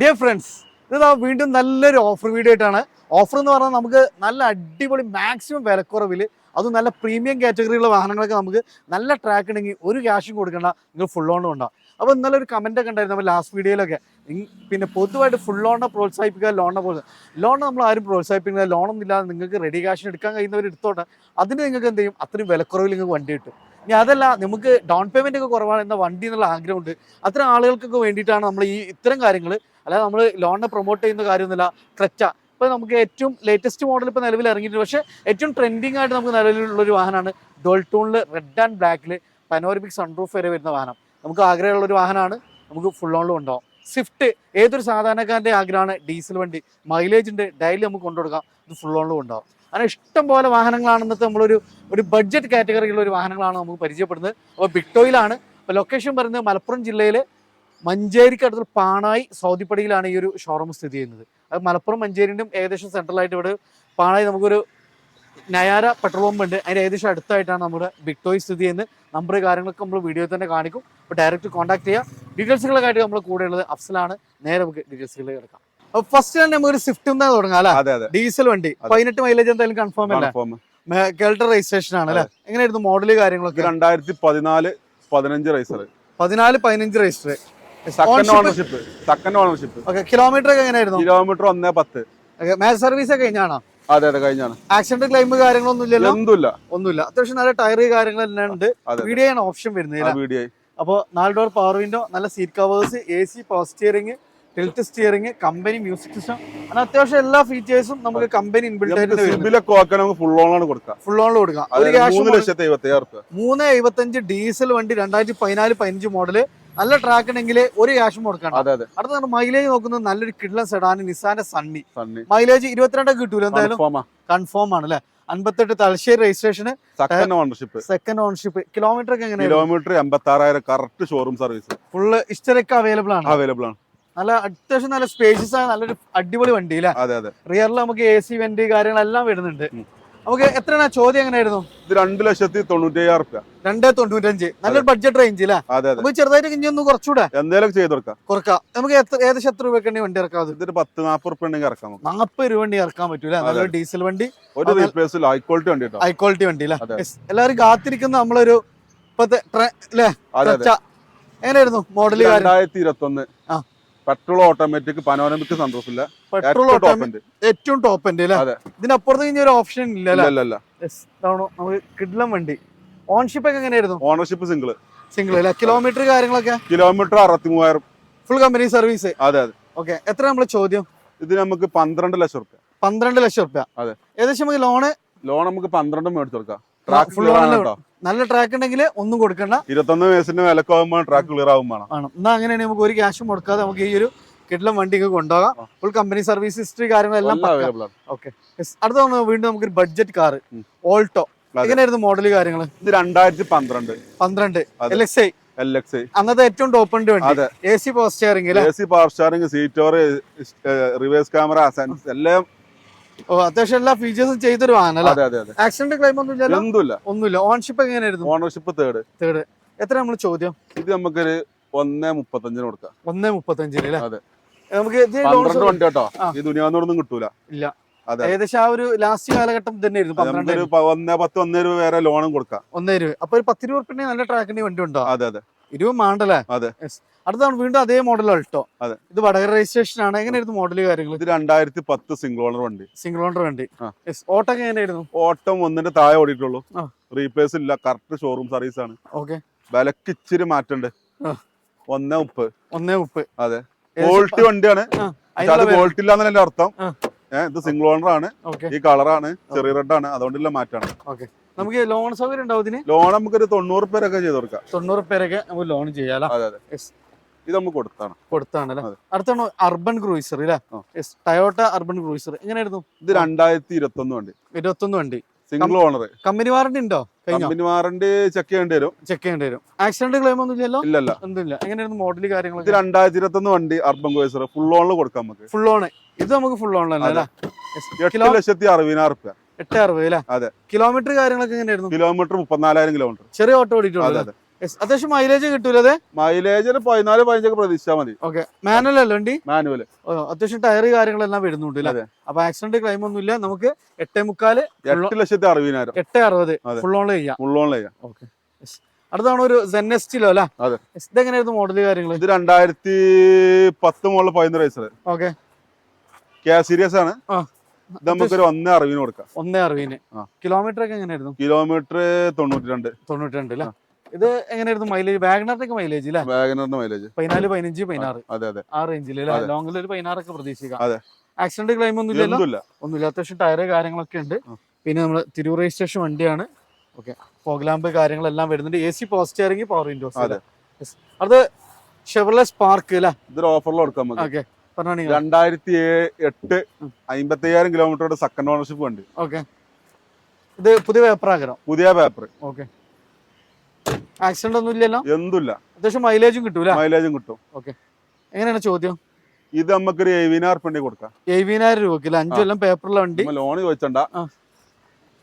Dear friends ഇതാ വീണ്ടും നല്ലൊരു ഓഫർ വീഡിയോ ആയിട്ടാണ്. ഓഫർ എന്ന് പറഞ്ഞാൽ നമുക്ക് നല്ല അടിപൊളി മാക്സിമം വിലക്കുറവിൽ അതും നല്ല പ്രീമിയം കാറ്റഗറിയിലുള്ള വാഹനങ്ങളൊക്കെ നമുക്ക് നല്ല ട്രാക്ക് ഉണ്ടെങ്കിൽ ഒരു ക്യാഷും കൊടുക്കേണ്ട. നിങ്ങൾ ഫുൾ ഓൺ ഉണ്ടാവും. അപ്പോൾ ഇന്നലെ ഒരു കമന്റ് ഒക്കെ ഉണ്ടായിരുന്നു നമ്മൾ ലാസ്റ്റ് വീഡിയോയിലൊക്കെ പിന്നെ പൊതുവായിട്ട് ഫുൾ ലോണിനെ പ്രോത്സാഹിപ്പിക്കുക ലോണിനെ പ്രോത്സാഹിപ്പിക്കുക ലോൺ നമ്മൾ ആരും പ്രോത്സാഹിപ്പിക്കുന്നത് ലോണൊന്നും ഇല്ലാതെ നിങ്ങൾക്ക് റെഡി ക്യാഷിന് എടുക്കാൻ കഴിയുന്നവർ എടുത്തോട്ടെ. അതിന് നിങ്ങൾക്ക് എന്ത് ചെയ്യും? അത്രയും വിലക്കുറവിൽ നിങ്ങൾക്ക് വണ്ടി കിട്ടും. ഇനി അതല്ല നമുക്ക് ഡൗൺ പേയ്മെന്റ് ഒക്കെ കുറവാണ് എന്ന വണ്ടി എന്നുള്ള ആഗ്രഹമുണ്ട്. അത്തരം ആളുകൾക്കൊക്കെ വേണ്ടിയിട്ടാണ് നമ്മൾ ഈ ഇത്തരം കാര്യങ്ങൾ അല്ലാതെ നമ്മൾ ലോണിനെ പ്രൊമോട്ട് ചെയ്യുന്ന കാര്യമൊന്നുമില്ല. ക്രെറ്റ ഇപ്പോൾ നമുക്ക് ഏറ്റവും ലേറ്റസ്റ്റ് മോഡൽ ഇപ്പോൾ നിലവിൽ ഇറങ്ങിയിട്ടുണ്ട്. പക്ഷേ ഏറ്റവും ട്രെൻഡിങ് ആയിട്ട് നമുക്ക് നിലവിലുള്ള ഒരു വാഹനമാണ് ഡോൾട്ടൂണിൽ റെഡ് ആൻഡ് ബ്ലാക്കിൽ പനോരമിക് സൺറൂഫ് വരെ വരുന്ന വാഹനം. നമുക്ക് ആഗ്രഹമുള്ള ഒരു വാഹനമാണ്. നമുക്ക് ഫുൾ ഓണിലും ഉണ്ടാവും. സ്വിഫ്റ്റ് ഏതൊരു സാധാരണക്കാരന്റെ ആഗ്രഹമാണ്? ഡീസൽ വണ്ടി. മൈലേജ് ഉണ്ട്. ഡെയിലി നമുക്ക് കൊണ്ടുകൊടുക്കാം ഇത് ഫുൾ ഓണിലും ഉണ്ടാവും. അങ്ങനെ ഇഷ്ടം പോലെ വാഹനങ്ങളാണ് ഇന്നത്തെ നമ്മളൊരു ഒരു ബഡ്ജറ്റ് കാറ്റഗറിയിലുള്ള ഒരു വാഹനങ്ങളാണ് നമുക്ക് പരിചയപ്പെടുന്നത്. അപ്പോൾ ബിക്ടോയിലാണ് അപ്പോൾ ലൊക്കേഷൻ പറയുന്നത് മലപ്പുറം ജില്ലയിലെ അടുത്തുള്ള പാണായി സൗദിപ്പടിയിലാണ് ഈ ഒരു ഷോറൂം സ്ഥിതി ചെയ്യുന്നത്. അത് മലപ്പുറം മഞ്ചേരിന്റെയും ഏകദേശം സെൻട്രലായിട്ട് ഇവിടെ പാണായി നമുക്കൊരു നയാര പെട്രോൾ പമ്പ് ഉണ്ട്. അതിന്റെ ഏകദേശം അടുത്തായിട്ടാണ് നമ്മുടെ ബിക്ടോയ് സ്ഥിതി ചെയ്യുന്നത്. നമ്പർ കാര്യങ്ങളൊക്കെ നമ്മൾ വീഡിയോയിൽ തന്നെ കാണിക്കും. അപ്പോൾ ഡയറക്റ്റ് കോൺടാക്ട് ചെയ്യാം. ഡീറ്റെയിൽസുകളൊക്കെ നമ്മൾ കൂടെ ഉള്ളത് അഫ്സലാണ്. നേരെ നമുക്ക് ഡീറ്റെയിൽസുകൾ കിടക്കാം. ഫസ്റ്റ് തന്നെ നമുക്ക് ഒരു സ്വിഫ്റ്റ് ഒന്ന് തുടങ്ങാം അല്ലെ? ഡീസൽ വണ്ടി. പതിനെട്ട് മൈലേജ് എന്തായാലും കൺഫേം അല്ലേ? കൺഫേം കേൾട്ടർ രജിസ്ട്രേഷൻ ആണ് അല്ലെ? എങ്ങനെയായിരുന്നു മോഡൽ കാര്യങ്ങളൊക്കെ? രണ്ടായിരത്തി പതിനാല് പതിനഞ്ച് റൈസർ പതിനാല് പതിനഞ്ച് register second ownership second ownership okay kilometre ഒക്കെ എങ്ങനെയായിരുന്നു? കിലോമീറ്റർ ഒന്നേ പത്ത്. സർവീസ് ഒക്കെ കഴിഞ്ഞാണോ? അതെ അതെ കഴിഞ്ഞാണ്. ആക്സിഡന്റ് ക്ലെയിം കാര്യങ്ങളൊന്നും ഇല്ലല്ലോ ഒന്നുമില്ല. ഒന്നുമില്ല അത്യാവശ്യം നല്ല ടയർ കാര്യങ്ങളെല്ലാം ഉണ്ട്. വീഡിയോ ആണ് ഓപ്ഷൻ വരുന്നത് അപ്പൊ വീഡിയോ അപ്പോൾ നാല് ഡോർ പവർ വിൻഡോ നല്ല seat covers A C power steering tilt steering company music system അങ്ങനെ അത്യാവശ്യം എല്ലാ ഫീച്ചേഴ്സും നമുക്ക് കമ്പനി ഇൻബിൽഡ് ആയിട്ട് ഫുൾ ഓണാണ് കൊടുക്കാം. ഫുൾ ഓണിൽ കൊടുക്കാം മൂന്ന് എഴുപത്തഞ്ച് ഡീസൽ വണ്ടി രണ്ടായിരത്തി പതിനാല് പതിനഞ്ച് മോഡൽ നല്ല ട്രാക്ക് ഉണ്ടെങ്കിൽ ഒരു ക്യാഷും കൊടുക്കണം അതെ അതെ. അടുത്ത മൈലേജ് നോക്കുന്നത് നല്ലൊരു കിഡ്ലൻ സെഡാൻ നിസാന്റെ സണ്ണി. സണ്ണി. മൈലേജ് ഇരുപത്തിരണ്ടൊക്കെ കിട്ടൂല എന്തായാലും? കൺഫേം ആണ് അല്ലെ? അൻപത്തെട്ട് Thalassery registration second ownership second ownership kilometre ഒക്കെ എങ്ങനെയാണ്? കിലോമീറ്റർ എൺപത്തി ആറായിരം കറക്റ്റ് ഷോറൂം സർവീസ് ഫുള്ള് ഇഷ്ടരൊക്കെ അവൈലബിൾ ആണ്. അവൈലബിൾ ആണ്. നല്ല അത്യാവശ്യം നല്ല സ്പേഷ്യസ് ആയ നല്ലൊരു അടിപൊളി വണ്ടി അല്ലേ? അതെ അതെ. റിയറിൽ നമുക്ക് എ സി വെന്റ് കാര്യങ്ങളെല്ലാം വരുന്നുണ്ട്. നമുക്ക് എത്രയാണ് ചോദ്യം എങ്ങനെയായിരുന്നു? ഇത് രണ്ട് ലക്ഷത്തി തൊണ്ണൂറ്റി അയ്യായിരം റുപ്യ. രണ്ട് തൊണ്ണൂറ്റഞ്ച്. നല്ലൊരു ബഡ്ജറ്റ് റേഞ്ച് അല്ലേ അതെ അതെ. നമുക്ക് ചെറുതായിട്ട് ഇനി ഒന്ന് കുറച്ചുകൂടെ? എന്തെങ്കിലും ചെയ്ത് കൊടുക്കാം. കുറക്കാം. നമുക്ക് എത്ര ഏകദേശം എത്ര രൂപയ്ക്ക് വണ്ടി ഇറക്കാം ഇതൊരു പത്ത് നാൽപ്പത് റുപ്യ ഉണ്ടെങ്കിൽ ഇറക്കാം നമുക്ക്. നാൽപ്പത് രൂപ വണ്ടി ഇറക്കാൻ പറ്റൂല നല്ലൊരു ഡീസൽ വണ്ടി. ഒരു അതെ. റീപ്ലേസിൽ ഹൈ ക്വാളിറ്റി വണ്ടി ഹൈ ക്വാളിറ്റി വണ്ടി അല്ലേ എല്ലാവരും കാത്തിരിക്കുന്ന നമ്മളൊരു ഇപ്പത്തെ. എങ്ങനെയായിരുന്നു? മോഡൽ രണ്ടായിരത്തി ഇരുപത്തി ഒന്ന് ആ. പെട്രോൾ ഓട്ടോമാറ്റിക് പനോരമിക് സൺറൂഫ് ഇല്ല. പെട്രോൾ ഏറ്റവും ഓട്ടോമ ഏറ്റവും ടോപ്പ് ഉണ്ട് അല്ലേ? അതെ. ഇതിനപ്പുറത്ത് ഇനി ഒരു ഓപ്ഷൻ ഇല്ല നമുക്ക് കിഡ്ലം വണ്ടി. ഓൺഷിപ്പ് ഒക്കെ എങ്ങനെയായിരുന്നു? ഓണർഷിപ്പ് സിംഗിൾ സിംഗിൾ അല്ലേ? കിലോമീറ്റർ കാര്യങ്ങളൊക്കെ? കിലോമീറ്റർ അറുപത്തി മൂവായിരം ഫുൾ കമ്പനി സർവീസ് അതെ അതെ. ഓക്കെ എത്ര നമ്മളെ ചോദ്യം? ഇത് നമുക്ക് പന്ത്രണ്ട് ലക്ഷം റുപ്യ. പന്ത്രണ്ട് ലക്ഷം റുപ്യ. അതെ. ഏകദേശം നമുക്ക് ലോണ് ലോൺ നമുക്ക് പന്ത്രണ്ട് മേടിച്ചു കൊടുക്കാം. ട്രാക്ക്? നല്ല ട്രാക്ക് ഉണ്ടെങ്കിൽ ഒന്നും കൊടുക്കണ്ട. ഇരുപത്തൊന്ന് വയസ്സിന് വിലക്കാവുമ്പോൾ ട്രാക്ക് ക്ലിയർ വേണം. ആണ് എന്നാ അങ്ങനെയാണെങ്കിൽ നമുക്ക് ഒരു ക്യാഷും കൊടുക്കാതെ നമുക്ക് ഈ ഒരു കിട്ടിലും വണ്ടി കൊണ്ടുപോകാം. ഫുൾ കമ്പനി സർവീസ് ഹിസ്റ്ററി കാര്യങ്ങളെല്ലാം ഓക്കെ അടുത്ത വീണ്ടും നമുക്ക് ബഡ്ജറ്റ് കാർ ഓൾട്ടോ. എങ്ങനെയായിരുന്നു മോഡൽ കാര്യങ്ങൾ? ഇത് രണ്ടായിരത്തി പന്ത്രണ്ട്. പന്ത്രണ്ട് അതെ. L X I L X അന്നത്തെ ഏറ്റവും ടോപ്പ് ഉണ്ട് A C power steering A C power steering സീറ്റോർ reverse camera എല്ലാം ഓ അത്യാവശ്യം എല്ലാ ഫീച്ചേഴ്സും ചെയ്തൊരു വാഹനം ആക്സിഡന്റ് ക്ലെയിം ഒന്നും എന്തുമില്ല. ഒന്നുമില്ല. ഓൺഷിപ്പ് എങ്ങനെയായിരുന്നു? ഓണർഷിപ്പ് തേർഡ് തേർഡ് എത്ര നമ്മൾ ചോദ്യം? ഇത് നമുക്കൊരു ഒന്നേ മുപ്പത്തഞ്ചിന് കൊടുക്കാം. ഒന്നേ മുപ്പത്തഞ്ചിന് അല്ലേ? അതെ. നമുക്ക് പന്ത്രണ്ട് വണ്ടി കേട്ടോ. ഈ കിട്ടൂല. ഇല്ല. അതെ ഏകദേശം ആ ഒരു ലാസ്റ്റ് കാലഘട്ടം തന്നെയായിരുന്നു പന്ത്രണ്ട് പത്ത് ഒന്നേ രൂപ വേറെ ലോണും കൊടുക്കാം. ഒന്നേ രൂപ അപ്പൊ ഒരു പത്ത് രൂപ നല്ല ട്രാക്കിന്റെ വണ്ടി ഉണ്ടോ? അതെ അതെ. ഇരുപത് മാണ്ടല്ലേ? അതെ. അടുത്താണ് വീണ്ടും അതേ മോഡൽ അൾട്ടോ. അതെ. ഇത് വടകര രജിസ്ട്രേഷൻ ആണ്. എങ്ങനെയായിരുന്നു മോഡൽ കാര്യങ്ങൾ ഇത് രണ്ടായിരത്തി പത്ത് സിംഗിൾ ഓണർ വണ്ടി. സിംഗിൾ ഓണർ വണ്ടി. ഓട്ടം എങ്ങനെയായിരുന്നു? ഓട്ടം ഒന്നിന്റെ താഴെ ഓടിയിട്ടുള്ളൂ. റീപ്ലേസ് ഇല്ല. കറക്റ്റ് ഷോറൂം സർവീസ് ആണ്. ഓക്കെ വിലക്ക് ഇച്ചിരി മാറ്റണ്ട്. ഒന്നേ ഉപ്പ് ഒന്നേ ഉപ്പ് അതെ. ക്വാളിറ്റി വണ്ടിയാണ്. ക്വാളിറ്റി ഇല്ലാന്നല്ല അർത്ഥം. ഇത് സിംഗിൾ ഓണർ ആണ്. ഈ കളറാണ് ചെറിയ റെഡ് ആണ്. അതുകൊണ്ടുള്ള മാറ്റാണ് ഓക്കെ നമുക്ക് ലോൺ സൗകര്യം ഉണ്ടാവും ഇതിന്? ലോൺ നമുക്ക് ഒരു തൊണ്ണൂറ് പേരൊക്കെ ചെയ്ത് കൊടുക്കാം. തൊണ്ണൂറ് പേരൊക്കെ നമുക്ക് ലോൺ ചെയ്യാലോ? അതെ അതെ. ഇത് നമുക്ക് കൊടുത്താണ്. കൊടുത്താണല്ലേ? അതെ. അടുത്താണ് അർബൻ ക്രൂയിസർ അല്ലേ യെസ് ടയോട്ട അർബൻ ക്രൂയിസർ എങ്ങനെയായിരുന്നു? ഇത് രണ്ടായിരത്തി ഇരുപത്തി ഒന്ന് വണ്ടി. ഇരുപത്തൊന്ന് വണ്ടി. സിംഗിൾ ഓണർ കമ്പനി വാറണ്ടി ഉണ്ടോ? കമ്പനി വാറണ്ടി ചെക്ക് ചെയ്യേണ്ടി വരും. ചെക്ക് ചെയ്യേണ്ടി വരും. ആക്സിഡന്റ് ക്ലെയിം ഒന്നും ഇല്ലല്ലോ? ഇല്ലല്ല. ഒന്നുമില്ല. എങ്ങനെയായിരുന്നു മോഡൽ ഇത് കാര്യങ്ങളൊക്കെ? രണ്ടായിരത്തി ഇരുപത്തി ഒന്ന് വണ്ടി അർബൻ കോഴ്സർ ഫുൾ ഓണിൽ കൊടുക്കാം നമുക്ക്. ഫുൾ ഓൺ ഇത് നമുക്ക് ഫുൾ Yes. എട്ട് ലക്ഷത്തി അറുപതിനായിരം റുപ്യ. എട്ട് അറുപത് അല്ലേ? അതെ. കിലോമീറ്റർ കാര്യങ്ങളൊക്കെ എങ്ങനെയായിരുന്നു? കിലോമീറ്റർ മുപ്പത്തിനാലായിരം കിലോമീറ്റർ ചെറിയ ഓട്ടോ അതെ അതെ. Yes. അത്യാവശ്യം മൈലേജ് കിട്ടൂലത് മൈലേജ് പതിനാല് പതിനഞ്ചൊക്കെ പ്രതീക്ഷിച്ചാൽ മതി. ഓക്കെ മാനുവൽ അല്ല വണ്ടി? മാനുവൽ അത്യാവശ്യം ടയർ കാര്യങ്ങളെല്ലാം വരുന്നുണ്ട് അല്ലേ. അപ്പൊ ആക്സിഡന്റ് ക്ലൈം ഒന്നും ഇല്ല. നമുക്ക് എട്ടേ മുക്കാൽ എട്ട് ലക്ഷത്തി അറുപതിനായിരം. എട്ട് അറുപത്. ഫുൾ ഓൺ ചെയ്യാം. ഫുള്ളോണിലേക്ക് ഓക്കെ അടുത്താണ് ഒരു സെൻസ്റ്റിലോ അല്ല. ഇതെങ്ങനെയായിരുന്നു മോഡൽ കാര്യങ്ങൾ ഇത് രണ്ടായിരത്തി പത്ത് മുകളിൽ പതിനൊന്ന് റേസർ ഓക്കെ കെ സീരിയസ് ആണ്. നമുക്കൊരു ഒന്നേ അറിവിന് കൊടുക്കാം. ഒന്നേ അറിവിന് കിലോമീറ്റർ ഒക്കെ എങ്ങനെയായിരുന്നു? കിലോമീറ്റർ തൊണ്ണൂറ്റി രണ്ട് തൊണ്ണൂറ്റി രണ്ട് അല്ലേ ഇത് എങ്ങനെയായിരുന്നു മൈലേജ് വാഗണറിന്റെ മൈലേജ് അല്ലേ വാഗനറിന്റെ മൈലേജ് പതിനാല് പതിനഞ്ച് പതിനാറ്. അതെ അതെ. ആ റേഞ്ചിൽ അല്ലേ ലോങ്ങിൽ ഒരു പതിനാറൊക്കെ പ്രതീക്ഷിക്കാം. അതെ. ആക്സിഡന്റ് ക്ലെയിം ഒന്നും ഇല്ലല്ലോ? ഒന്നുമില്ല. അത്യാവശ്യം ടയർ കാര്യങ്ങളൊക്കെ ഉണ്ട്. പിന്നെ നമ്മൾ തിരൂർ രജിസ്ട്രേഷൻ വണ്ടിയാണ്. ഓക്കെ. ഫോഗ്ലാമ്പ് കാര്യങ്ങളെല്ലാം വരുന്നുണ്ട്. എ സി പോസ്റ്റ് ഇറങ്ങി പവർ വിൻഡോസ് അതെ. ഷെവർലെ സ്പാർക്ക് അല്ലേ ഇതൊരു ഓഫറിൽ കൊടുക്കാം നമുക്ക്. ഓക്കെ. രണ്ടായിരത്തി എട്ട് അമ്പത്തി അയ്യായിരം കിലോമീറ്ററുടെ സെക്കൻഡ് ഓണർഷിപ്പ് ഉണ്ട് ഓക്കെ. ഇത് പുതിയ പേപ്പർ പേപ്പറാകരം പുതിയ പേപ്പർ ഓക്കെ. ആക്സിഡന്റ് ഒന്നും ഇല്ലല്ലോ? എന്തുമില്ല. അത്യാവശ്യം മൈലേജും കിട്ടൂല മൈലേജും കിട്ടും. ഓക്കെ എങ്ങനെയാണ് ചോദ്യം? ഇത് നമുക്കൊരു എഴുപതിനായിരം ഉറുപ്പിക കൊടുക്കാം. എഴുപതിനായിരം രൂപക്ക് അല്ലേ അഞ്ചു. കൊല്ലം പേപ്പറിലെ വണ്ടി? ലോൺ ചോദിച്ചണ്ട.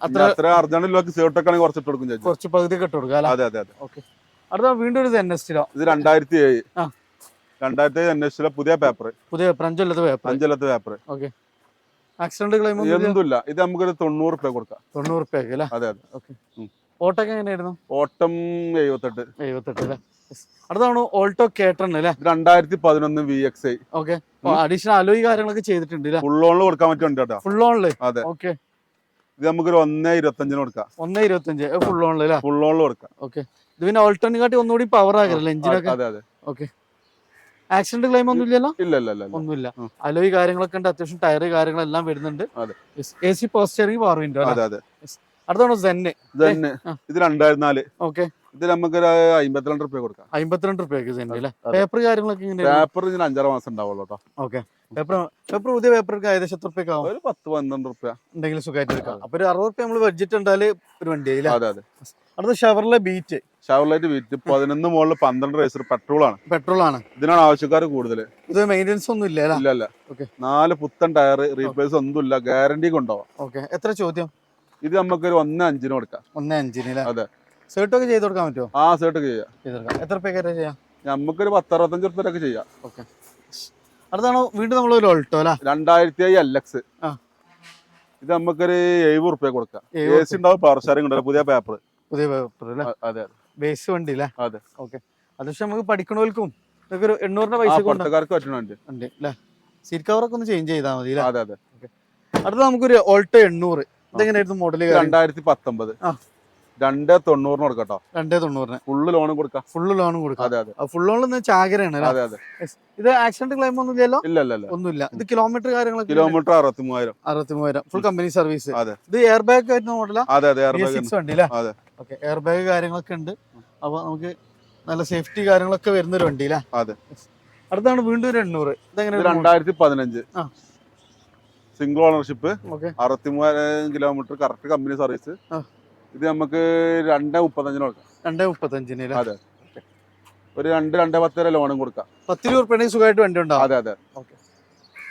അത്ര അത്ര അർജന്റിലൊക്കെ സേർട്ടൊക്കെ ആണെങ്കിൽ കുറച്ചിട്ട് കൊടുക്കും ചേച്ചി. കുറച്ച് പകുതി കെട്ട് കൊടുക്കുക അതെ അതെ അതെ. ഓക്കെ അടുത്ത വീണ്ടും ഒരു എൻ എസ് ടിലോ ഇത് രണ്ടായിരത്തി ഏഴ്. ആ. രണ്ടായിരത്തി ഏഴ് അന്വേഷിച്ചില്ല പുതിയ പേപ്പർ പുതിയ പേപ്പർ പേപ്പർ ആക്സിഡന്റ് ക്ലെയിം? എന്തുമില്ല. ഇത് നമുക്കൊരു തൊണ്ണൂറ് രൂപ കൊടുക്കാം. തൊണ്ണൂറ് രൂപ അതെ അതെ. ഓക്കെ. ഓട്ടോക്ക് എങ്ങനെയായിരുന്നു? ഓട്ടം എഴുപത്തെട്ട്. എഴുപത്തെട്ട് അല്ലേ. അടുത്താണ് ഓൾട്ടോ കേട്ടൺ അല്ലേ? രണ്ടായിരത്തി പതിനൊന്ന് V X I okay. Additional alloy കാര്യങ്ങളൊക്കെ ചെയ്തിട്ടുണ്ട് ഫുൾ ഓണിൽ കൊടുക്കാൻ പറ്റുന്നുണ്ട് കേട്ടോ. ഫുൾ ഓണിൽ അതെ. ഓക്കെ. ഇത് നമുക്കൊരു ഒന്നേ ഇരുപത്തഞ്ചിന് കൊടുക്കാം. ഒന്നേ ഇരുപത്തഞ്ച്. ഫുൾ അല്ലേ? ഫുൾ ഓണിൽ കൊടുക്കാം. ഓക്കെ. ഇത് പിന്നെ ഓൾട്ടോനെ കാട്ടി ഒന്നുകൂടി പവർ ആകരല്ലേ എഞ്ചിനൊക്കെ അതെ അതെ. ഓക്കെ. ആക്സിഡന്റ് ക്ലെയിം ഒന്നും ഇല്ലല്ലോ ഇല്ല ഇല്ല. ഒന്നുമില്ല. അലോയി കാര്യങ്ങളൊക്കെ ഉണ്ട്. അത്യാവശ്യം ടയർ കാര്യങ്ങളെല്ലാം വരുന്നുണ്ട്. എ സി പോസ്റ്ററിംഗ് പവർ വിൻഡോ അതെ അതെ. അടുത്താണ് സെന്ന് തന്നെ ഇത് രണ്ടായിരത്തി നാല് ഓക്കെ ഇത് നമുക്ക് അമ്പത്തിരണ്ട് റുപ്യ കൊടുക്കാം. അമ്പത്തിരണ്ട് റുപ്യക്ക് സെന്റ് അല്ലേ പേപ്പർ കാര്യങ്ങളൊക്കെ ഇങ്ങനെ പേപ്പർ ഇതിന് അഞ്ചര മാസം ഉണ്ടാവുള്ളൂ കേട്ടോ ഓക്കെ പേപ്പർ പേപ്പർ പുതിയ പേപ്പർക്ക് ഏകദേശം എത്ര റുപ്യ ആവും? ഒരു പത്ത് പന്ത്രണ്ട് റുപ്യ. ഉണ്ടെങ്കിൽ സുഖമായിട്ട് എടുക്കാം. അപ്പൊ ഒരു അറുപത് റുപ്യ നമ്മൾ ബഡ്ജറ്റ് ഉണ്ടാൽ ഒരു വണ്ടി അതെ അതെ. അടുത്ത ഷവർലെ ബീറ്റ് ഷവർലൈറ്റ് ബീറ്റ് പതിനൊന്ന് മുകളിൽ പന്ത്രണ്ട് റേസർ പെട്രോൾ ആണ്. പെട്രോൾ ആണ്. ഇതിനാണ് ആവശ്യക്കാർ കൂടുതൽ ഇത് മെയിന്റെനൻസ് ഒന്നും ഇല്ല ഇല്ല നാല് പുത്തൻ ടയർ റീപ്ലേസ് ഒന്നും ഇല്ല. ഗ്യാരണ്ടി കൊണ്ടോ ഓക്കെ എത്ര ചോദ്യം? ഇത് നമുക്ക് ഒരു ഒന്ന് അഞ്ചിന് കൊടുക്കാം. ഒന്നേ അഞ്ചിന് അതെ. സേർട്ട് ഒക്കെ ചെയ്ത് കൊടുക്കാൻ പറ്റുമോ ആ സേർട്ട് ചെയ്യാം. എത്ര റുപ്യ ചെയ്യാം? നമുക്കൊരു പത്തറുപത്തഞ്ച് റുപ്യൊക്കെ ചെയ്യാം. ഓക്കെ. അടുത്താണ് വീണ്ടും നമ്മൾ ഒരു ഓൾട്ടോ അല്ലേ രണ്ടായിരത്തി അയ്യ എൽ എക്സ് ഇത് നമുക്കൊരു എഴുപത് റുപ്യ കൊടുക്കാം. എ സി ഉണ്ടാവും പവർ ഷെയറിംഗ് ഉണ്ടാവും പുതിയ പേപ്പർ പുതിയ പേപ്പർ അല്ലേ അതെ ബേസ് വണ്ടി അല്ലേ അതെ. ഓക്കെ. അത് പക്ഷെ നമുക്ക് പഠിക്കണവർക്കും ഇതൊക്കെ ഒരു എണ്ണൂറിന്റെ പൈസ കൊണ്ട് പറ്റണുണ്ട് ഉണ്ട്. അല്ലേ സീറ്റ് കവറൊക്കെ ഒന്ന് ചേഞ്ച് ചെയ്താൽ മതി അല്ലേ അതെ അതെ. അടുത്ത നമുക്കൊരു ഓൾട്ടോ എണ്ണൂറ്. ഇതെങ്ങനെയായിരുന്നു മോഡൽ രണ്ടായിരത്തി പത്തൊമ്പത് രണ്ടേ തൊണ്ണൂറിന് കൊടുക്കട്ടോ കേട്ടോ രണ്ടേ തൊണ്ണൂറിന്. ഫുള്ള് ലോണും കൊടുക്കാം. ഫുള്ള് ലോണും കൊടുക്കാം. അതെ അതെ. ഫുൾ ലോൺ ചാകരയാണ് അതെ അതെ. ഇത് ആക്സിഡന്റ് ക്ലെയിം ഒന്നും ഇല്ലല്ലോ? ഇല്ല ഇല്ല ഒന്നുമില്ല. ഇത് കിലോമീറ്റർ കാര്യങ്ങളൊക്കെ കിലോമീറ്റർ അറുപത്തി മൂവായിരം അറുപത്തി മൂവായിരം ഫുൾ കമ്പനി സർവീസ് അതെ. ഇത് എയർ ബാഗ് വരുന്ന മോഡല അതെ അതെ എയർ ബാഗ് വണ്ടി അല്ലേ അതെ. ഓക്കെ എയർ ബാഗ് കാര്യങ്ങളൊക്കെ ഉണ്ട്. അപ്പൊ നമുക്ക് നല്ല സേഫ്റ്റി കാര്യങ്ങളൊക്കെ വരുന്ന ഒരു വണ്ടി അല്ലേ അതെ. അടുത്താണ് വീണ്ടും ഒരു എണ്ണൂറ്. ഇത് ഇതെങ്ങനെ രണ്ടായിരത്തി പതിനഞ്ച് ആ. സിംഗിൾ ഓണർഷിപ്പ് അറുപത്തിമൂവായിരം അറുപത്തി മൂവായിരം കിലോമീറ്റർ കറക്റ്റ് കമ്പനി സർവീസ് ഇത് നമുക്ക് രണ്ട് മുപ്പത്തഞ്ചിന് കൊടുക്കാം. രണ്ടേ മുപ്പത്തഞ്ചിന് അതെ. ഒരു രണ്ട് രണ്ടേ പത്ത് വരെ ലോണും കൊടുക്കാം. പത്ത് രൂപ ഉറുപ്പിക സുഖമായിട്ട് വണ്ടി ഉണ്ടാവും അതെ അതെ.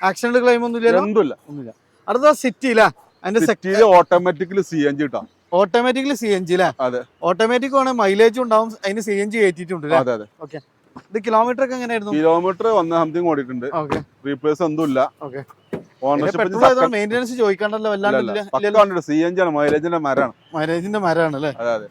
ആക്സിഡന്റ് ക്ലെയിം ഒന്നും ഇല്ലല്ലോ ഒന്നുമില്ല ഒന്നുമില്ല. അടുത്ത സിറ്റി ഇല്ല അതിന്റെ സിറ്റിയിൽ ഓട്ടോമാറ്റിക്കലി സി എൻ ജി കിട്ടാം. ഓട്ടോമാറ്റിക്കലി സി എൻ ജി അല്ലേ അതെ. ഓട്ടോമാറ്റിക് ആണ് മൈലേജ് ഉണ്ടാവും അതിന് സി എൻ ജി കയറ്റിയിട്ടുണ്ട് അതെ അതെ. ഓക്കെ ഇത് കിലോമീറ്റർ ഒക്കെ എങ്ങനെയായിരുന്നു? കിലോമീറ്റർ വന്ന് സംതിങ് ഓടിയിട്ടുണ്ട്. ഓക്കെ റീപ്ലേസ് ഒന്നുമില്ല. Okay. ഓണർഷിപ്പ് ചോദിക്കണ്ടല്ലോ മെയിന്റെനൻസ് ചോദിക്കാണ്ടല്ലോ വല്ലാണ്ട് സി എൻ ജി ആണ് മൈലേജിന്റെ മരാണ്. മൈലേജിന്റെ മരമാണ് അല്ലേ അതെ. അതെ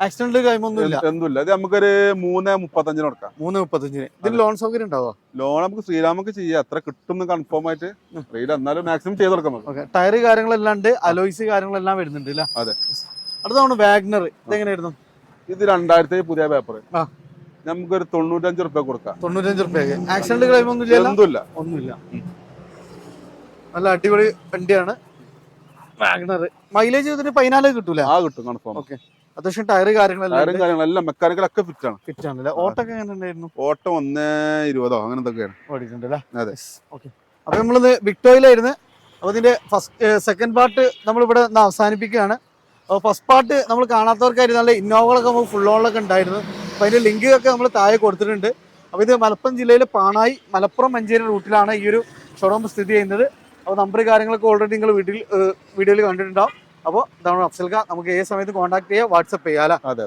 ആക്സിഡന്റ് ഇല്ല. എന്തുമില്ല ഇത് നമുക്കൊരു മൂന്ന് മുപ്പത്തഞ്ചിന് കൊടുക്കാം. മൂന്ന് മുപ്പത്തഞ്ചിന്. ഇതിന് ലോൺ സൗകര്യം ഉണ്ടാവോ ലോൺ നമുക്ക് ശ്രീരാമക്ക് ചെയ്യാം. എത്ര കിട്ടും കൺഫേം ആയിട്ട്. അറിയില്ല. എന്നാലും മാക്സിമം ചെയ്ത് കൊടുക്കാം നമുക്ക്. ടയർ കാര്യങ്ങളെല്ലാം അലോയ്സ് കാര്യങ്ങളെല്ലാം വരുന്നുണ്ട് അല്ലേ അതെ. അടുത്താണ് വാഗ്നർ ഇതെങ്ങനെയായിരുന്നു? ഇത് രണ്ടായിരത്തി പുതിയ പേപ്പർ. നമുക്കൊരു തൊണ്ണൂറ്റഞ്ച് റുപ്യ കൊടുക്കാം. തൊണ്ണൂറ്റഞ്ച് റുപ്യ ആക്സിഡന്റ് ക്ലെയിം ഒന്നും ഇല്ലല്ലോ എന്തുമില്ല ഒന്നുമില്ല. നല്ല അടിപൊളി വണ്ടിയാണ്. വാഗ്നർ മൈലേജ് ഇതിന് പതിനാല് കിട്ടൂല? ആ കിട്ടും കൺഫേം ഓക്കെ അത്യാവശ്യം ടയർ കാര്യങ്ങളെല്ലാം കാര്യങ്ങളെല്ലാം മെക്കാനിക്കലൊക്കെ ഫിറ്റ് ആണ്. ഫിറ്റ് ആണല്ലേ? ഓട്ടൊക്കെ എങ്ങനെ ഉണ്ടായിരുന്നു? ഓട്ടം ഒന്ന് ഇരുപതോ അങ്ങനെ എന്തൊക്കെയാണ്. അതെ. ഓക്കെ അപ്പൊ നമ്മളിത് വിക്ടോയിലായിരുന്നു അപ്പൊ ഇതിന്റെ ഫസ്റ്റ് സെക്കൻഡ് പാർട്ട് നമ്മളിവിടെ നിന്ന് അവസാനിപ്പിക്കുകയാണ്. അപ്പോൾ ഫസ്റ്റ് പാർട്ട് നമ്മൾ കാണാത്തവർക്കായിരുന്നു നല്ല ഇന്നോവകളൊക്കെ നമുക്ക് ഫുൾ ഓണിലൊക്കെ ഉണ്ടായിരുന്നു. അപ്പോൾ അതിന്റെ ലിങ്ക് ഒക്കെ നമ്മൾ താഴെ കൊടുത്തിട്ടുണ്ട്. അപ്പോൾ ഇത് മലപ്പുറം ജില്ലയിലെ പാണായി മലപ്പുറം മഞ്ചേരി റൂട്ടിലാണ് ഈ ഒരു ഷോറൂം സ്ഥിതി ചെയ്യുന്നത്. അപ്പോൾ നമ്പർ കാര്യങ്ങളൊക്കെ ഓൾറെഡി നിങ്ങൾ വീട്ടിൽ വീഡിയോയിൽ കണ്ടിട്ടുണ്ടാവും. അപ്പോൾ ഇതാണ് അഫ്സൽക്ക നമുക്ക് ഏത് സമയത്ത് കോൺടാക്ട് ചെയ്യാം വാട്സപ്പ് ചെയ്യാം അല്ലേ? അതെ.